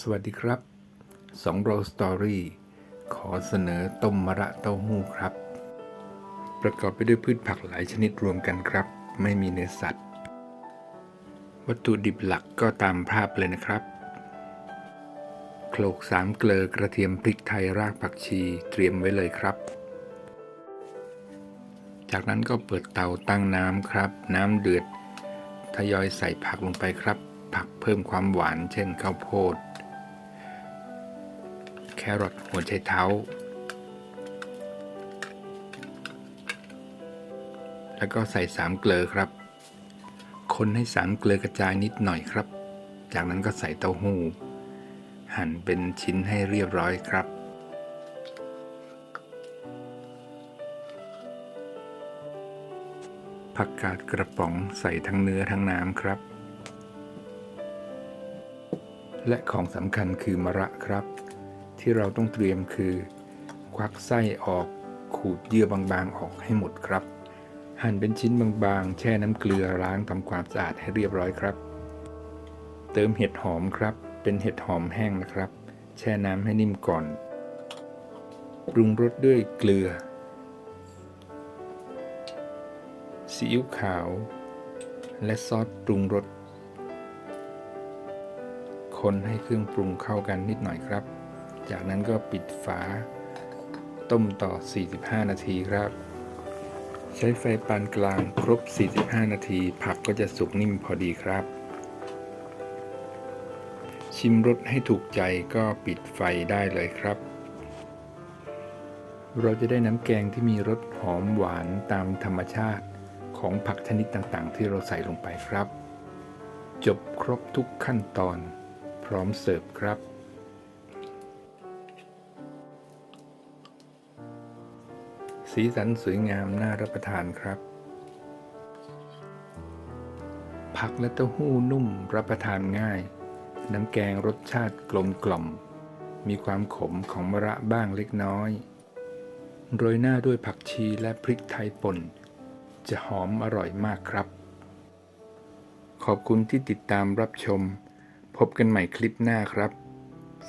สวัสดีครับสองโรสตอรี่ขอเสนอต้มมะระเต้าหู้ครับ ประกอบไปด้วยพืชผักหลายชนิดรวมกันครับ ไม่มีเนื้อสัตว์ วัตถุดิบหลักก็ตามภาพเลยนะครับโขลกสามเกลือกระเทียมพริกไทยรากผักชีเตรียมไว้เลยครับ จากนั้นก็เปิดเตาตั้งน้ำครับ น้ำเดือดทยอยใส่ผักลงไปครับ ผักเพิ่มความหวานเช่นข้าวโพด รอทหัวไชเท้า แล้วก็ใส่สามเกลือครับ คนให้สามเกลือกระจายนิดหน่อยครับ จากนั้นก็ใส่เต้าหู้ หั่นเป็นชิ้นให้เรียบร้อยครับผักกาดกระป๋องใส่ทั้งเนื้อทั้งน้ำครับ และของสำคัญคือมะระครับ ที่เราต้องเตรียมคือ ควักไส้ออกขูดเยื่อบางๆออกให้หมดครับ หั่นเป็นชิ้นบางๆ แช่น้ำเกลือล้างทำความสะอาดให้เรียบร้อยครับ เติมเห็ดหอมครับ เป็นเห็ดหอมแห้งนะครับ แช่น้ำให้นิ่มก่อน ปรุงรสด้วยเกลือซีอิ๊วขาว และซอสปรุงรสคนให้เครื่องปรุงเข้ากันนิดหน่อยครับ จากนั้นก็ปิดฝา ต้มต่อ 45 นาทีครับ ใช้ไฟปานกลางครบ 45 นาที ผักก็จะสุกนิ่มพอดีครับ ชิมรสให้ถูกใจก็ปิดไฟได้เลยครับ เราจะได้น้ำแกงที่มีรสหอมหวานตามธรรมชาติของผักชนิดต่างๆ ที่เราใส่ลงไปครับ จบครบทุกขั้นตอน พร้อมเสิร์ฟครับ สีสันสวยงามน่ารับประทานครับ ผักและเต้าหู้นุ่มรับประทานง่าย น้ำแกงรสชาติกลมกล่อม มีความขมของมะระบ้างเล็กน้อย โรยหน้าด้วยผักชีและพริกไทยป่น จะหอมอร่อยมากครับ ขอบคุณที่ติดตามรับชม พบกันใหม่คลิปหน้าครับ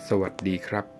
สวัสดีครับ